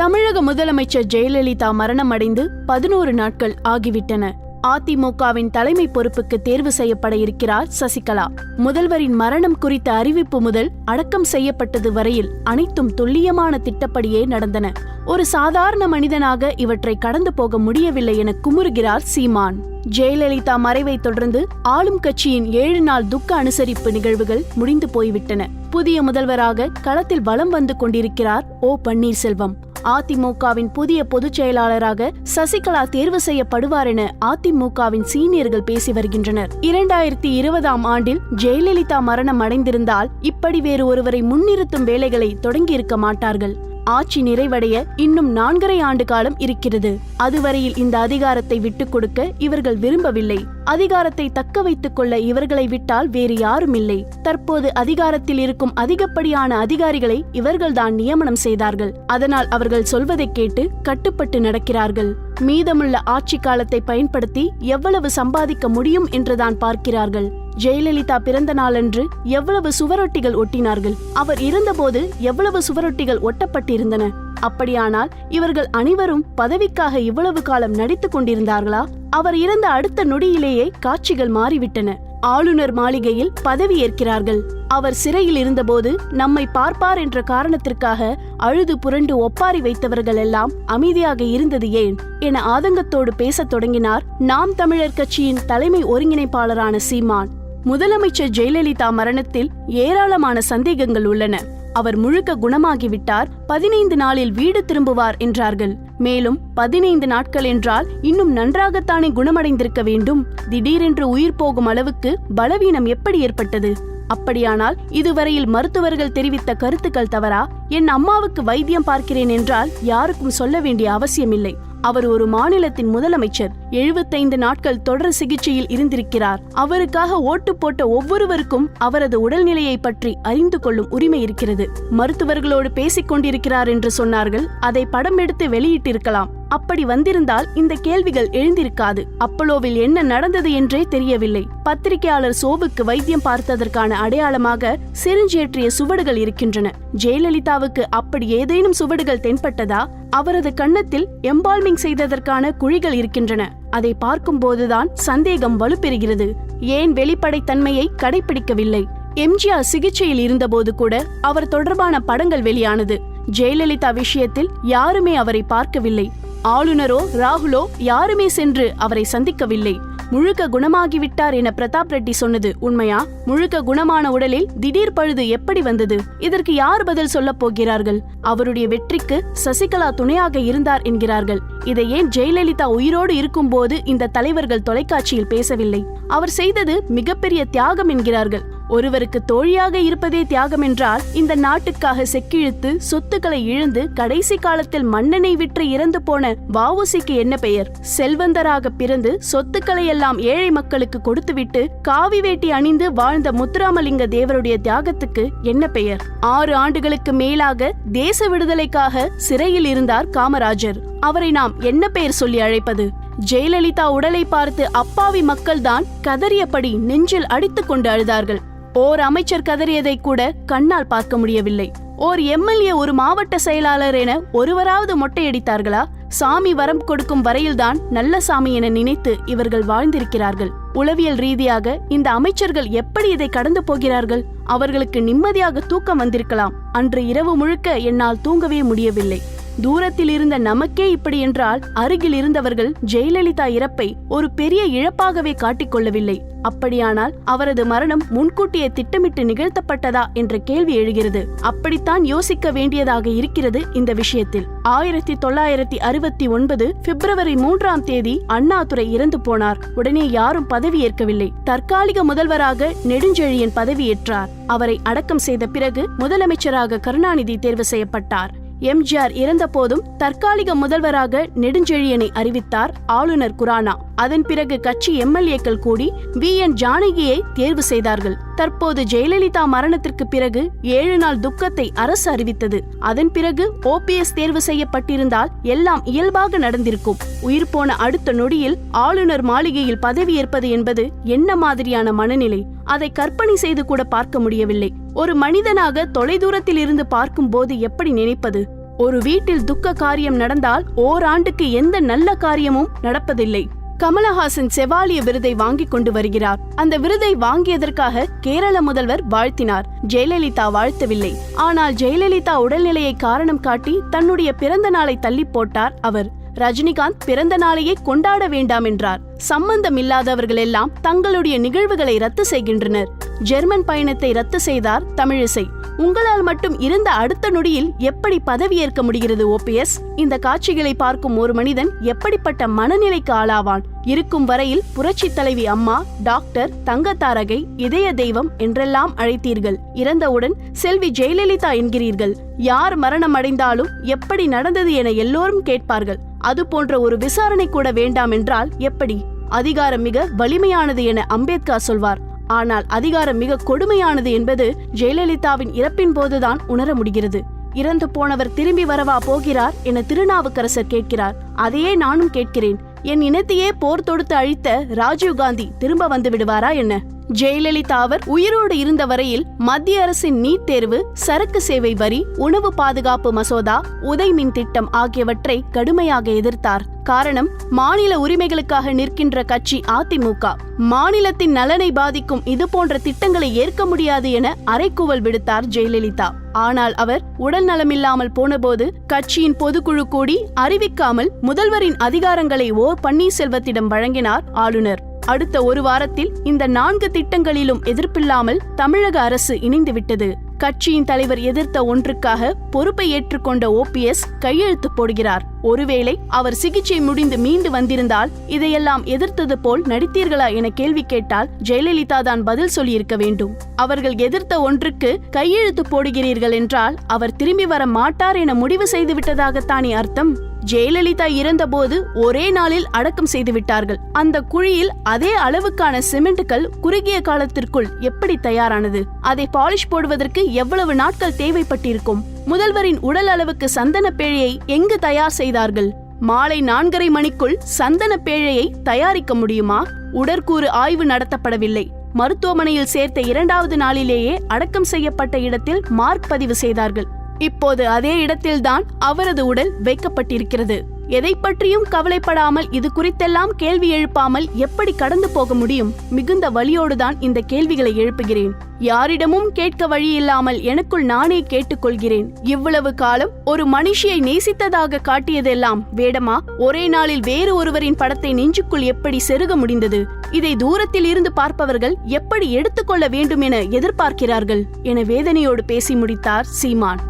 தமிழக முதலமைச்சர் ஜெயலலிதா மரணமடைந்து பதினோரு நாட்கள் ஆகிவிட்டன. அதிமுகவின் தலைமை பொறுப்புக்கு தேர்வு செய்யப்பட இருக்கிறார் சசிகலா. முதல்வரின் மரணம் குறித்த அறிவிப்பு முதல் அடக்கம் செய்யப்பட்டது வரையில் அனைத்தும் துல்லியமான திட்டப்படியே நடந்தன. ஒரு சாதாரண மனிதனாக இவற்றை கடந்து போக முடியவில்லை என குமுறுகிறார் சீமான். ஜெயலலிதா மறைவை தொடர்ந்து ஆளும் கட்சியின் ஏழு நாள் துக்க அனுசரிப்பு நிகழ்வுகள் முடிந்து போய்விட்டன. புதிய முதல்வராக களத்தில் வலம் வந்து கொண்டிருக்கிறார் ஓ பன்னீர்செல்வம். அதிமுகவின் புதிய பொதுச் செயலாளராக சசிகலா தேர்வு செய்யப்படுவார் என அதிமுகவின் சீனியர்கள் பேசி வருகின்றனர். இரண்டாயிரத்தி இருபதாம் ஆண்டில் ஜெயலலிதா மரணம் அடைந்திருந்தால் இப்படி வேறு ஒருவரை முன்னிறுத்தும் வேலைகளை தொடங்கியிருக்க மாட்டார்கள். ஆட்சி நிறைவடைய இன்னும் நான்கரை ஆண்டு காலம் இருக்கிறது. அதுவரையில் இந்த அதிகாரத்தை விட்டுக் கொடுக்க இவர்கள் விரும்பவில்லை. அதிகாரத்தை தக்க வைத்துக் கொள்ள இவர்களை விட்டால் வேறு யாரும் இல்லை தற்போது அதிகாரத்தில் இருக்கும் அதிகப்படியான அதிகாரிகளை இவர்கள்தான் நியமனம் செய்தார்கள். அதனால் அவர்கள் சொல்வதை கேட்டு கட்டுப்பட்டு நடக்கிறார்கள். மீதமுள்ள ஆட்சி காலத்தை பயன்படுத்தி எவ்வளவு சம்பாதிக்க முடியும் என்றுதான் பார்க்கிறார்கள். ஜெயலலிதா பிறந்த நாளன்று எவ்வளவு சுவரொட்டிகள் ஒட்டினார்கள்? அவர் இருந்தபோது எவ்வளவு சுவரொட்டிகள் ஒட்டப்பட்டிருந்தன? அப்படியானால் இவர்கள் அனைவரும் பதவிக்காக இவ்வளவு காலம் நடித்துக் கொண்டிருந்தார்களா? அவர் இறந்த அடுத்த நொடியிலேயே காட்சிகள் மாறிவிட்டன. ஆளுநர் மாளிகையில் பதவி ஏற்கிறார்கள். அவர் சிறையில் இருந்தபோது நம்மை பார்ப்பார் என்ற காரணத்திற்காக அழுது புரண்டு ஒப்பாரி வைத்தவர்கள் எல்லாம் அமைதியாக இருந்தது ஏன்? என ஆதங்கத்தோடு பேசத் தொடங்கினார் நாம் தமிழர் கட்சியின் தலைமை ஒருங்கிணைப்பாளரான சீமான். முதலமைச்சர் ஜெயலலிதா மரணத்தில் ஏராளமான சந்தேகங்கள் உள்ளன. அவர் முழுக்க குணமாகிவிட்டார். பதினைந்து நாளில் வீடு திரும்புவார் என்றார்கள். மேலும் பதினைந்து நாட்கள் என்றால் இன்னும் நன்றாகத்தானே குணமடைந்திருக்க வேண்டும். திடீரென்று உயிர் போகும் அளவுக்கு பலவீனம் எப்படி ஏற்பட்டது? அப்படியானால் இதுவரையில் மருத்துவர்கள் தெரிவித்த கருத்துக்கள் தவறா? என் அம்மாவுக்கு வைத்தியம் பார்க்கிறேன் என்றால் யாருக்கும் சொல்ல வேண்டிய அவசியமில்லை. அவர் ஒரு மாநிலத்தின் முதலமைச்சர். எழுபத்தைந்து நாட்கள் தொடர் சிகிச்சையில் இருந்திருக்கிறார். அவருக்காக ஓட்டு போட்ட ஒவ்வொருவருக்கும் அவரது உடல்நிலையை பற்றி அறிந்து கொள்ளும் உரிமை இருக்கிறது. மருத்துவர்களோடு பேசிக் கொண்டிருக்கிறார் என்று சொன்னார்கள். அதை படம் எடுத்து வெளியிட்டிருக்கலாம். அப்படி வந்திருந்தால் இந்த கேள்விகள் எழுந்திருக்காது. அப்பலோவில் என்ன நடந்தது என்றே தெரியவில்லை. பத்திரிகையாளர் சோவுக்கு வைத்தியம் பார்த்ததற்கான அடையாளமாக சிரிஞ்சேற்றிய சுவடுகள் இருக்கின்றன. ஜெயலலிதாவுக்கு அப்படி ஏதேனும் சுவடுகள் தென்பட்டதா? அவரது கன்னத்தில் எம்பால்மிங் செய்ததற்கான குழிகள் இருக்கின்றன. அதை பார்க்கும்போதுதான் சந்தேகம் வலுப்பெறுகிறது. ஏன் வெளிப்படைத்தன்மையை கடைபிடிக்கவில்லை எம்ஜிஆர் சிகிச்சையில் இருந்தபோது கூட அவர் தொடர்பான படங்கள் வெளியானது. ஜெயலலிதா விஷயத்தில் யாருமே அவரை பார்க்கவில்லை. ஆளுநரோ ராகுலோ யாருமே சென்று அவரை சந்திக்கவில்லை. முழுக்க குணமாகிவிட்டார் என பிரதாப் ரெட்டி சொன்னது உண்மையா? முழுக்க குணமான உடலில் திடீர் பழுது எப்படி வந்தது? இதற்கு யார் பதில் சொல்லப் போகிறார்கள்? அவருடைய வெற்றிக்கு சசிகலா துணையாக இருந்தார் என்கிறார்கள். இதை ஏன் ஜெயலலிதா உயிரோடு இருக்கும்போது இந்த தலைவர்கள் தொலைக்காட்சியில் பேசவில்லை? அவர் செய்தது மிகப்பெரிய தியாகம் என்கிறார்கள். ஒருவருக்கு தோழியாக இருப்பதே தியாகம் என்றால் இந்த நாட்டுக்காக செக்கிழுத்து சொத்துக்களை இழந்து கடைசி காலத்தில் மன்னனை விற்று இறந்து போன வாவுசிக்கு என்ன பெயர்? செல்வந்தராக பிறந்து சொத்துக்களை எல்லாம் ஏழை மக்களுக்கு கொடுத்துவிட்டு காவி வேட்டி அணிந்து வாழ்ந்த முத்துராமலிங்க தேவருடைய தியாகத்துக்கு என்ன பெயர்? ஆறு ஆண்டுகளுக்கு மேலாக தேச விடுதலைக்காக சிறையில் இருந்தார் காமராஜர். அவரை நாம் என்ன பெயர் சொல்லி அழைப்பது? ஜெயலலிதா உடலை பார்த்து அப்பாவி மக்கள்தான் கதறியபடி நெஞ்சில் அடித்துக் கொண்டு அழுதார்கள். ஓர் அமைச்சர் கதறியதை கூட கண்ணால் பார்க்க முடியவில்லை. ஓர் எம்எல்ஏ ஒரு மாவட்ட செயலாளர் என ஒருவராவது மொட்டையடித்தார்களா? சாமி வரம் கொடுக்கும் வரையில்தான் நல்ல சாமி என நினைத்து இவர்கள் வாழ்ந்திருக்கிறார்கள். உளவியல் ரீதியாக இந்த அமைச்சர்கள் எப்படி இதை கடந்து போகிறார்கள்? அவர்களுக்கு நிம்மதியாக தூக்கம் வந்திருக்கலாம். அன்று இரவு முழுக்க என்னால் தூங்கவே முடியவில்லை. தூரத்தில் இருந்த நமக்கே இப்படி என்றால் அருகில் இருந்தவர்கள் ஜெயலலிதா இறப்பை ஒரு பெரிய இழப்பாகவே காட்டிக்கொள்ளவில்லை அப்படியானால் அவரது மரணம் முன்கூட்டியே திட்டமிட்டு நிகழ்த்தப்பட்டதா என்ற கேள்வி எழுகிறது. அப்படித்தான் யோசிக்க வேண்டியதாக இருக்கிறது இந்த விஷயத்தில். ஆயிரத்தி தொள்ளாயிரத்தி அறுபத்தி ஒன்பது பிப்ரவரி மூன்றாம் தேதி அண்ணாதுரை இறந்து போனார். உடனே யாரும் பதவியேற்கவில்லை தற்காலிக முதல்வராக நெடுஞ்செழியன் பதவியேற்றார். அவரை அடக்கம் செய்த பிறகு முதலமைச்சராக கருணாநிதி தேர்வு செய்யப்பட்டார். எம்ஜிஆர் இறந்தபோதும் தற்காலிக முதல்வராக நெடுஞ்செழியனை அறிவித்தார் ஆளுநர் குரானா. அதன் பிறகு கட்சி எம்எல்ஏக்கள் கூடி வி. என். ஜானகியை தேர்வு செய்தார்கள். தற்போது ஜெயலலிதா மரணத்திற்கு பிறகு ஏழு நாள் துக்கத்தை அரசு அறிவித்தது. அதன் பிறகு ஓபிஎஸ் தேர்வு செய்யப்பட்டிருந்தால் எல்லாம் இயல்பாக நடந்திருக்கும். உயிர் போன அடுத்த நொடியில் ஆளுநர் மாளிகையில் பதவியேற்பது என்பது என்ன மாதிரியான மனநிலை? அதை கற்பனை செய்து கூட பார்க்க முடியவில்லை. ஒரு மனிதனாக தொலைதூரத்தில் இருந்து பார்க்கும் போது எப்படி நினைப்பது? ஒரு வீட்டில் துக்க காரியம் நடந்தால் ஓராண்டுக்கு எந்த நல்ல காரியமும் நடப்பதில்லை. கமலஹாசன் செவாலிய விருதை வாங்கிக் கொண்டு வருகிறார். அந்த விருதை வாங்கியதற்காக கேரள முதல்வர் வாழ்த்தினார். ஜெயலலிதா வாழ்த்தவில்லை. ஆனால் ஜெயலலிதா உடல்நிலையை காரணம் காட்டி தன்னுடைய பிறந்த நாளை தள்ளி போட்டார் அவர். ரஜினிகாந்த் பிறந்த நாளையே கொண்டாட வேண்டாம் என்றார். சம்பந்தம் இல்லாதவர்கள் எல்லாம் தங்களுடைய நிகழ்வுகளை ரத்து செய்கின்றனர். ஜெர்மன் பயணத்தை ரத்து செய்தார் தமிழிசை. உங்களால் மட்டும் இருந்த அடுத்த நொடியில் எப்படி பதவியேற்க முடிகிறது ஓபிஎஸ் இந்த காட்சிகளை பார்க்கும் ஒரு மனிதன் எப்படிப்பட்ட மனநிலைக்கு ஆளாவான்? இருக்கும் வரையில் புரட்சி தலைவி அம்மா டாக்டர் தங்கத்தாரகை இதய தெய்வம் என்றெல்லாம் அழைத்தீர்கள். இறந்தவுடன் செல்வி ஜெயலலிதா என்கிறீர்கள். யார் மரணம் அடைந்தாலும் எப்படி நடந்தது என எல்லோரும் கேட்பார்கள். அது போன்ற ஒரு விசாரணை கூட வேண்டாம் என்றால் எப்படி? அதிகாரம் மிக வலிமையானது என அம்பேத்கர் சொல்வார். ஆனால் அதிகாரம் மிக கொடுமையானது என்பது ஜெயலலிதாவின் இறப்பின் போதுதான் உணர முடிகிறது. இறந்து போனவர் திரும்பி வரவா போகிறார் என திருநாவுக்கரசர் கேட்கிறார். அதையே நானும் கேட்கிறேன். என் இனத்தையே போர் தொடுத்து அழித்த ராஜீவ்காந்தி திரும்ப வந்து விடுவாரா என்ன? ஜெயலலிதா அவர் உயிரோடு இருந்த வரையில் மத்திய அரசின் நீட் தேர்வு சரக்கு சேவை வரி உணவு பாதுகாப்பு மசோதா உதய்மின் திட்டம் ஆகியவற்றை கடுமையாக எதிர்த்தார். காரணம் மாநில உரிமைகளுக்காக நிற்கின்ற கட்சி அதிமுக. மாநிலத்தின் நலனை பாதிக்கும் இது போன்ற திட்டங்களை ஏற்க முடியாது என அறைக்கூவல் விடுத்தார் ஜெயலலிதா. ஆனால் அவர் உடல் நலமில்லாமல் போனபோது கட்சியின் பொதுக்குழு கூடி அறிவிக்காமல் முதல்வரின் அதிகாரங்களை ஓ பன்னீர்செல்வத்திடம் வழங்கினார் ஆளுநர். அடுத்த ஒரு வாரத்தில் இந்த நான்கு திட்டங்களிலும் எதிர்ப்பில்லாமல் தமிழக அரசு இணைந்துவிட்டது. கட்சியின் தலைவர் எதிர்த்த ஒன்றுக்காக பொறுப்பை ஏற்றுக்கொண்ட ஓபிஎஸ் கையெழுத்து போடுகிறார். ஒருவேளை அவர் சிகிச்சை முடிந்து மீண்டு வந்திருந்தால் இதையெல்லாம் எதிர்த்தது போல் நடித்தீர்களா என கேள்வி கேட்டால் ஜெயலலிதா தான் பதில் சொல்லியிருக்க வேண்டும். அவர்கள் எதிர்த்த ஒன்றுக்கு கையெழுத்து போடுகிறீர்கள் என்றால் அவர் திரும்பி வர மாட்டார் என முடிவு செய்து விட்டதாகத்தானே அர்த்தம். ஜெயலலிதா இறந்தபோது ஒரே நாளில் அடக்கம் செய்து விட்டார்கள் அந்த குழியில் அதே அளவுக்கான சிமெண்ட்கள் குறுகிய காலத்திற்குள் எப்படி தயாரானது? அதை பாலிஷ் போடுவதற்கு எவ்வளவு நாட்கள் தேவைப்பட்டிருக்கும்? முதல்வரின் உடல் அளவுக்கு சந்தன பேழையை எங்கு தயார் செய்தார்கள்? மாலை நான்கரை மணிக்குள் சந்தன பேழையை தயாரிக்க முடியுமா? உடற்கூறு ஆய்வு நடத்தப்படவில்லை. மருத்துவமனையில் சேர்த்த இரண்டாவது நாளிலேயே அடக்கம் செய்யப்பட்ட இடத்தில் மார்க் பதிவு செய்தார்கள். இப்போது அதே இடத்தில்தான் அவரது உடல் வைக்கப்பட்டிருக்கிறது. எதை பற்றியும் கவலைப்படாமல் இது குறித்தெல்லாம் கேள்வி எழுப்பாமல் எப்படி கடந்து போக முடியும்? மிகுந்த வழியோடுதான் இந்த கேள்விகளை எழுப்புகிறேன். யாரிடமும் கேட்க வழி இல்லாமல் எனக்குள் நானே கேட்டுக்கொள்கிறேன். இவ்வளவு காலம் ஒரு மனுஷியை நேசித்ததாக காட்டியதெல்லாம் வேடமா? ஒரே நாளில் வேறு ஒருவரின் படத்தை நெஞ்சுக்குள் எப்படி செருக முடிந்தது? இதை தூரத்தில் இருந்து பார்ப்பவர்கள் எப்படி எடுத்துக்கொள்ள வேண்டும் என எதிர்பார்க்கிறார்கள்? என வேதனையோடு பேசி முடித்தார் சீமான்.